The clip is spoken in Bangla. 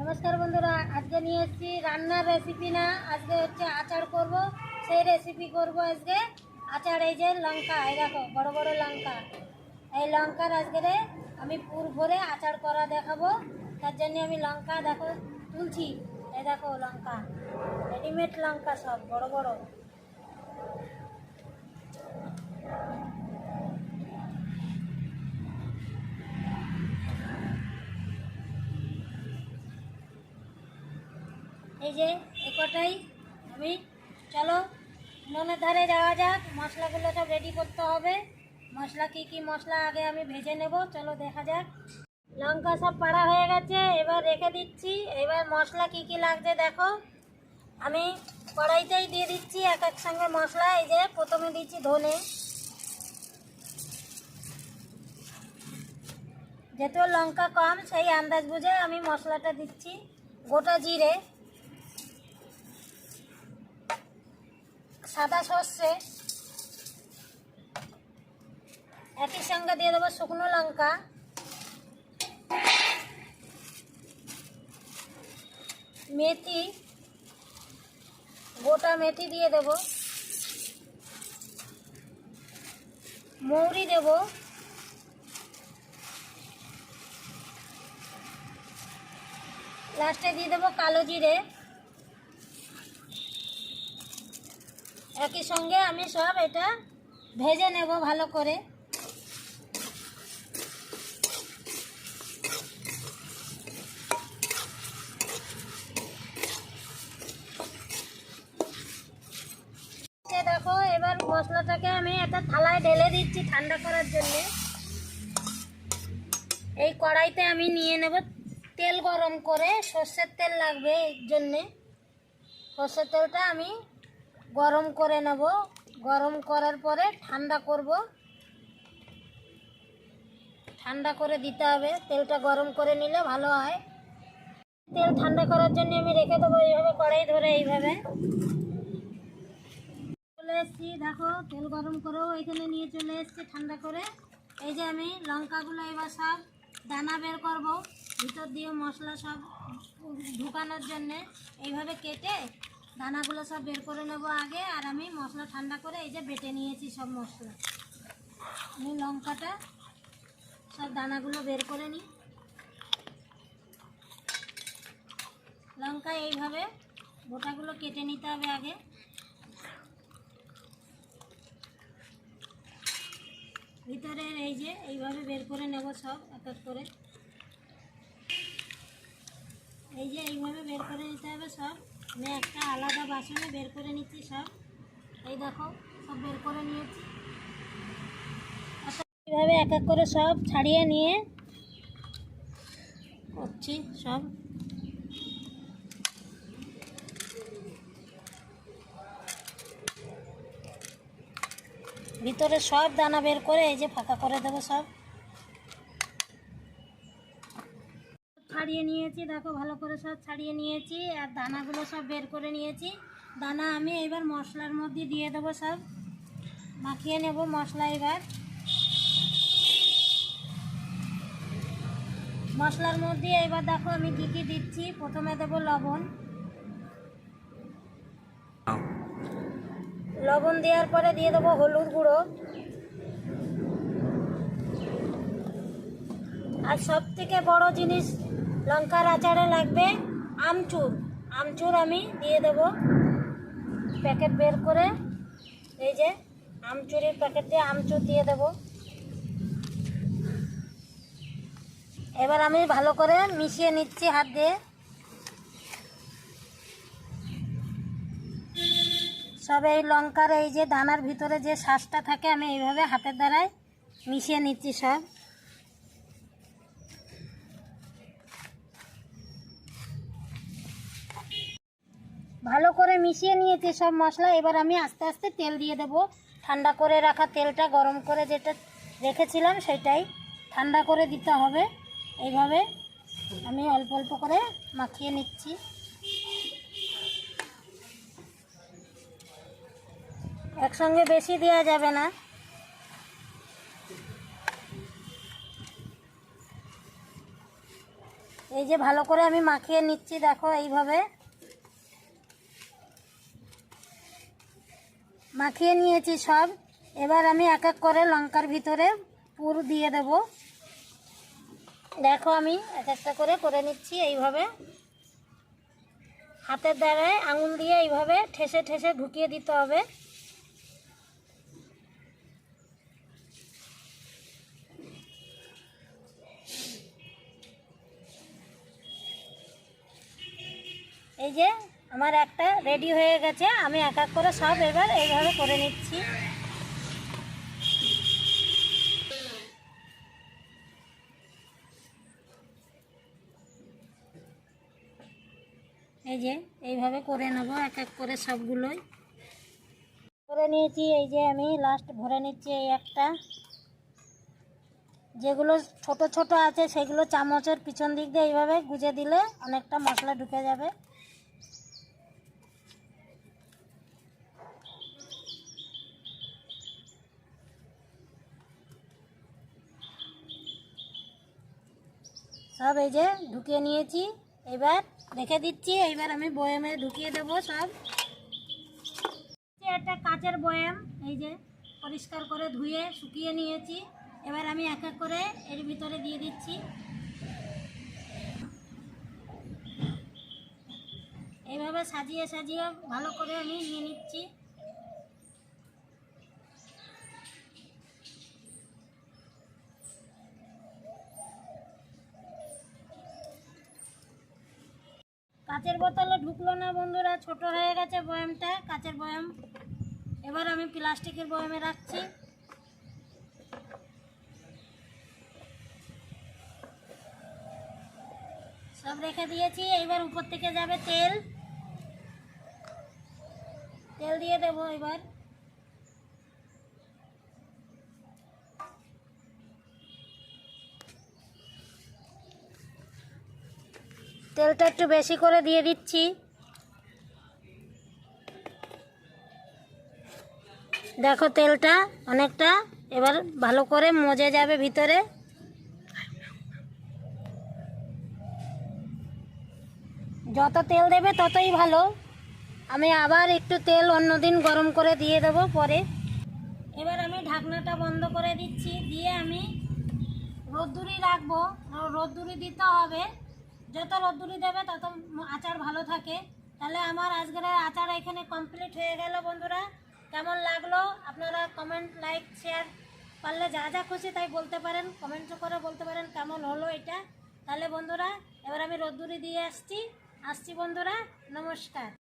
নমস্কার বন্ধুরা, আজকে নিয়ে এসেছি রান্নার রেসিপি না, আজকে হচ্ছে আচার করব, সেই রেসিপি করব আজকে। আচার এই যে লঙ্কা, এই দেখো, বড় বড় লঙ্কা। এই লঙ্কার আজকে আমি পুর ভরে আচার করা দেখাবো, তার জন্য আমি লঙ্কা দেখো তুলছি। এই দেখো লঙ্কা রেডিমেড লঙ্কা সব, বড় বড়। এই যে, একটাই, আমি, চলো উনুনের ধারে যাওয়া যাক, মশলাগুলো সব রেডি করতে হবে। মশলা কি কি মশলা আগে আমি ভেজে নেব, চলো দেখা যাক। লঙ্কা সব পাড়া হয়ে গেছে, এবার রেখে দিচ্ছি। এবার মশলা কি কি লাগছে দেখো। আমি কড়াইতেই দিয়ে দিচ্ছি এক এক সঙ্গে মশলা, এই যে প্রথমে দিচ্ছি ধনে। যেহেতু লঙ্কা কম, সেই আন্দাজ বুঝে আমি মশলাটা দিচ্ছি, গোটা জিরে। সাদা সর্ষে। একই সঙ্গে দিয়ে দেবো শুকনো লঙ্কা। মেথি। গোটা মেথি দিয়ে দেব। মৌরি দেব। লাস্টে দিয়ে দেবো কালো জিরে। একই সঙ্গে আমি সব এটা ভেজে নেব ভালো করে। দেখো, এবার মশলাটাকে আমি একটা থালায় ঢেলে দিচ্ছি ঠান্ডা করার জন্যে। এই কড়াইতে আমি নিয়ে নেব তেল গরম করে সর্ষের তেল লাগবে এর জন্যে। সর্ষের তেলটা আমি গরম করে নেব। গরম করার পরে ঠান্ডা করব। ঠান্ডা করে দিতে হবে। তেলটা গরম করে নিলে ভালো হয়। তেল ঠান্ডা করার জন্য আমি রেখে দেবো এইভাবে, কড়াই ধরে এইভাবে। চলে এসেছি। দেখো, তেল গরম করেও এখানে নিয়ে চলে এসেছি ঠান্ডা করে। এই যে আমি লঙ্কাগুলো এবার সব দানা বের করব। ভিতর দিয়ে মশলা সব ঢুকানোর জন্যে। এইভাবে কেটে দানাগুলো সব বের করে নেব আগে, আর আমি মশলা ঠান্ডা করে এই যে বেটে নিয়েছি সব মশলা। আমি লঙ্কাটা সব দানাগুলো বের করে নিই। লঙ্কা এইভাবে গোটাগুলো কেটে নিতে হবে আগে। ভিতরের এই যে এইভাবে বের করে নেব সব এক এক করে। এই যে এইভাবে বের করে নিতে হবে সব। আমি একটা আলাদা বাসনে বের করে নিচ্ছি সব। এই দেখো, সব বের করে নিয়েছি। এইভাবে এক এক করে সব ছাড়িয়ে নিয়ে করছি সব। ভিতরে সব দানা বের করে এই যে ফাঁকা করে দেবো সব। ছাড়িয়ে নিয়েছি, দেখো ভালো করে সব ছাড়িয়ে নিয়েছি, আর দানাগুলো সব বের করে নিয়েছি। দানা আমি এবার মশলার মধ্যে দিয়ে দেবো সব। মাখিয়ে নেব মশলা এবার। মশলার মধ্যে এবার দেখো আমি কী কী দিচ্ছি। প্রথমে দেবো লবণ। লবণ দেওয়ার পরে দিয়ে দেবো হলুদ গুঁড়ো। আর সব থেকে বড় জিনিস লঙ্কার আচারে লাগবে আমচুর। আমচুর আমি দিয়ে দেব। প্যাকেট বের করে এই যে আমচুরের প্যাকেট দিয়ে আমচুর দিয়ে দেব। এবার আমি ভালো করে মিশিয়ে নিচ্ছি হাত দিয়ে। সব এই লঙ্কার এই যে দানার ভিতরে যে শ্বাসটা থাকে, আমি এইভাবে হাতের দ্বারাই মিশিয়ে নিচ্ছি সব। ভালো করে মিশিয়ে নিয়েছি সব মশলা। এবার আমি আস্তে আস্তে তেল দিয়ে দেব। ঠান্ডা করে রাখা তেলটা গরম করে যেটা রেখেছিলাম সেটাই ঠান্ডা করে দিতে হবে। এইভাবে আমি অল্প অল্প করে মাখিয়ে নিচ্ছি। একসঙ্গে বেশি দেওয়া যাবে না। এই যে ভালো করে আমি মাখিয়ে নিচ্ছি, দেখো এইভাবে। মাখিয়ে নিয়েছি সব। এবার আমি এক এক করে লঙ্কার ভিতরে পুর দিয়ে দেব। দেখো আমি এক একটা করে করে নিচ্ছি এইভাবে। হাতের দ্বারায় আঙুল দিয়ে এইভাবে ঠেসে ঠেসে ঢুকিয়ে দিতে হবে। এই যে আমার একটা রেডি হয়ে গেছে, আমি এক এক করে সব এবার এইভাবে করে নিচ্ছি। এই যে, এইভাবে করে নেব, এক এক করে সবগুলোই। করে নিয়েছি, এই যে আমি লাস্ট ভরে নিচ্ছি এই একটা। যেগুলো ছোট ছোট আছে, সেগুলো চামচের পিছন দিক দিয়ে এইভাবে গুজে দিলে অনেকটা মশলা ঢুকে যাবে। সব এই যে ঢুকিয়ে নিয়েছি। এবার রেখে দিচ্ছি, এবার আমি বয়ামে ঢুকিয়ে দেবো সব। একটা কাঁচের বয়াম, এই যে পরিষ্কার করে ধুয়ে শুকিয়ে নিয়েছি। এবার আমি এক এক করে এর ভিতরে দিয়ে দিচ্ছি। এইভাবে সাজিয়ে সাজিয়ে ভালো করে আমি নিয়ে নিচ্ছি। না বন্ধুরা, ছোট হয়ে গেছে বয়ামটা, কাচের বয়াম। এবার আমি প্লাস্টিকের বয়ামে রাখছি। সব রেখে দিয়েছি, এবার উপর থেকে যাবে তেল। তেল দিয়ে দেবো এবার। তেলটা একটু বেশি করে দিয়ে দিচ্ছি। দেখো তেলটা অনেকটা, এবার ভালো করে মজে যাবে ভিতরে। যত তেল দেবে ততই ভালো। আমি আবার একটু তেল অন্যদিন গরম করে দিয়ে দেবো পরে। এবার আমি ঢাকনাটা বন্ধ করে দিচ্ছি, দিয়ে আমি রোদ্দুরি রাখব। রোদ্দুরি দিতে হবে। যত রোদ্দুরি দেবে তত আচার ভালো থাকে। তাহলে আমার আজকের আচার এখানে কমপ্লিট হয়ে গেল বন্ধুরা। কেমন লাগল? আপনারা কমেন্ট লাইক শেয়ার পারলে যা যা খুশি তাই বলতে পারেন কমেন্ট করে বলতে পারেন কেমন হলো এটা। তাহলে বন্ধুরা, এবার আমি রোদ্দুরি দিয়ে আসছি। আসছি বন্ধুরা, নমস্কার।